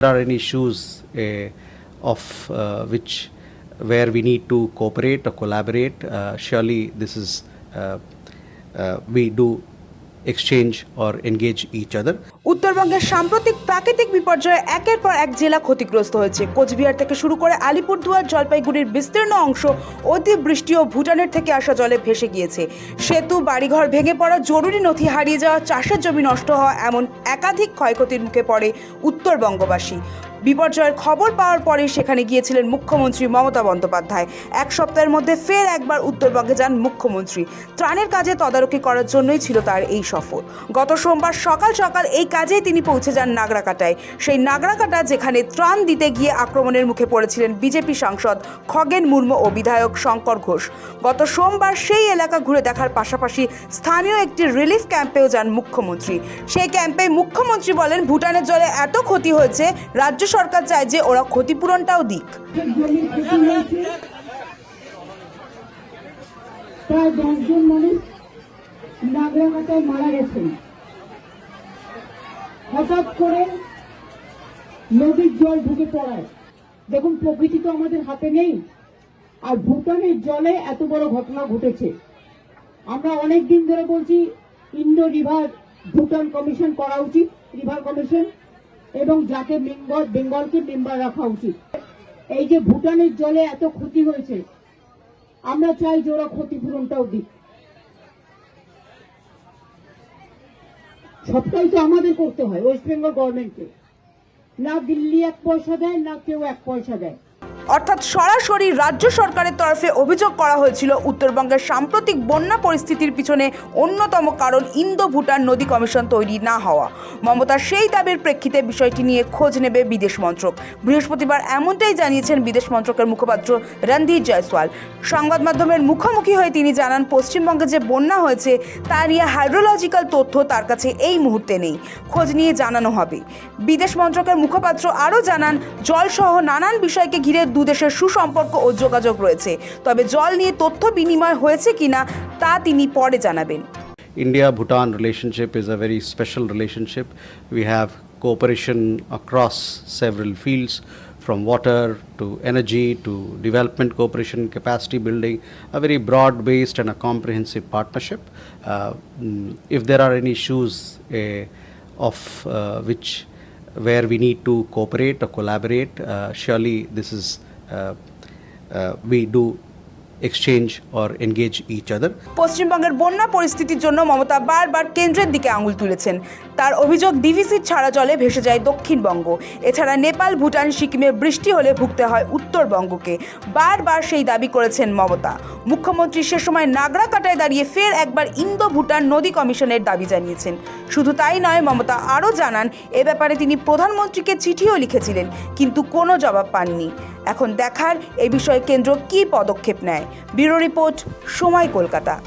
there are any issues uh, of uh, which where we need to cooperate or collaborate, uh, surely this is uh, uh, we do exchange or engage each other. উত্তরবঙ্গের সাম্প্রতিক প্রাকৃতিক বিপর্যয়ে একের পর এক জেলা ক্ষতিগ্রস্ত হয়েছে। কোচবিহার থেকে শুরু করে আলিপুরদুয়ার, জলপাইগুড়ির বিস্তীর্ণ অংশ অতি বৃষ্টি ও ভুটানের থেকে আসা জলে ভেসে গিয়েছে। সেতু, বাড়িঘর ভেঙে পড়া জরুরি নথি হারিয়ে যাওয়া চাষের জমি নষ্ট হওয়া এমন একাধিক ক্ষয়ক্ষতির মুখে পড়ে উত্তরবঙ্গবাসী। বিপর্যয়ের খবর পাওয়ার পরে সেখানে গিয়েছিলেন মুখ্যমন্ত্রী মমতা বন্দ্যোপাধ্যায়। এক সপ্তাহের মধ্যে ফের একবার উত্তরবঙ্গে যান মুখ্যমন্ত্রী। ত্রাণের কাজে তদারকি করার জন্যই ছিল তার এই সফর। গত সোমবার সকাল সকাল এই কাজেই তিনি পৌঁছে যান নাগরাকাটায়। সেই নাগরাকাটা যেখানে ত্রাণ দিতে গিয়ে আক্রমণের মুখে পড়েছিলেন বিজেপি সাংসদ খগেন মুর্মু ও বিধায়ক শঙ্কর ঘোষ। গত সোমবার সেই এলাকা ঘুরে দেখার পাশাপাশি স্থানীয় একটি রিলিফ ক্যাম্পেও যান মুখ্যমন্ত্রী। সেই ক্যাম্পে মুখ্যমন্ত্রী বলেন, ভুটানের জলে এত ক্ষতি হয়েছে, রাজ্য সরকার চায় যে ওরা ক্ষতিপূরণটাও দিক। প্রায় দশজন মানুষ মারা গেছেন। হঠাৎ করে নদীর জল ঢুকে পড়ায়। দেখুন, প্রকৃতি তো আমাদের হাতে নেই, আর ভুটানের জলে এত বড় ঘটনা ঘটেছে। আমরা অনেক দিন ধরে বলছি ইন্ডো রিভার ভুটান কমিশন করা উচিত, রিভার কমিশন। এবং যাতে বেঙ্গল বেঙ্গলকে মেম্বার রাখা উচিত। এই যে ভুটানের জলে এত ক্ষতি হয়েছে, আমরা চাই যে ওরা ক্ষতিপূরণটাও দিক। সবটাই তো আমাদের করতে হয় ওয়েস্ট বেঙ্গল গভর্নমেন্টকে না দিল্লি এক পয়সা দেয়, না কেউ এক পয়সা দেয়। অর্থাৎ সরাসরি রাজ্য সরকারের তরফে অভিযোগ করা হয়েছিল উত্তরবঙ্গের সাম্প্রতিক বন্যা পরিস্থিতির পিছনে অন্যতম কারণ ইন্দো ভুটান নদী কমিশন তৈরি না হওয়া। মমতার সেই দাবির প্রেক্ষিতে বিষয়টি নিয়ে খোঁজ নেবে বিদেশ মন্ত্রক। বৃহস্পতিবার এমনটাই জানিয়েছেন বিদেশ মন্ত্রকের মুখপাত্র রণধীর জয়সওয়াল। সংবাদ মাধ্যমের মুখোমুখি হয়ে তিনি জানান, পশ্চিমবঙ্গে যে বন্যা হয়েছে, তা নিয়ে হাইড্রোলজিক্যাল তথ্য তার কাছে এই মুহূর্তে নেই। খোঁজ নিয়ে জানানো হবে। বিদেশ মন্ত্রকের মুখপাত্র আরও জানান, জলসহ নানান বিষয়কে ঘিরে দুদেশের সুসম্পর্ক ও যোগাযোগ রয়েছে তবে জল নিয়ে তথ্য বিনিময় হয়েছে কিনা তা তিনি পরে জানাবেন India Bhutan relationship is a very special relationship. We have cooperation across several fields from water to energy to development cooperation, capacity building, a very broad based and a comprehensive partnership. Uh, mm, if there are any issues uh, of uh, which where we need to cooperate or collaborate, uh, surely this is uh, uh, we do exchange or engage each other. পশ্চিমবঙ্গের বন্যা পরিস্থিতির জন্য মমতা বারবার কেন্দ্রের দিকে আঙুল তুলেছেন। তার অভিযোগ ডিভিসির ছাড়া জলে ভেসে যায় দক্ষিণবঙ্গ। এছাড়া নেপাল, ভুটান, সিকিমে বৃষ্টি হলে ভুগতে হয় উত্তরবঙ্গকে। বারবার সেই দাবি করেছেন মমতা। মুখ্যমন্ত্রী সে সময় নাগরাকাটায় দাঁড়িয়ে ফের একবার ইন্দো ভুটান নদী কমিশনের দাবি জানিয়েছেন। শুধু তাই নয়, মমতা আরও জানান, এ ব্যাপারে তিনি প্রধানমন্ত্রীকে চিঠিও লিখেছিলেন, কিন্তু কোনো জবাব পাননি। এখন দেখার এ বিষয়ে কেন্দ্র কী পদক্ষেপ নেয়? ব্যুরো রিপোর্ট সময় কলকাতা।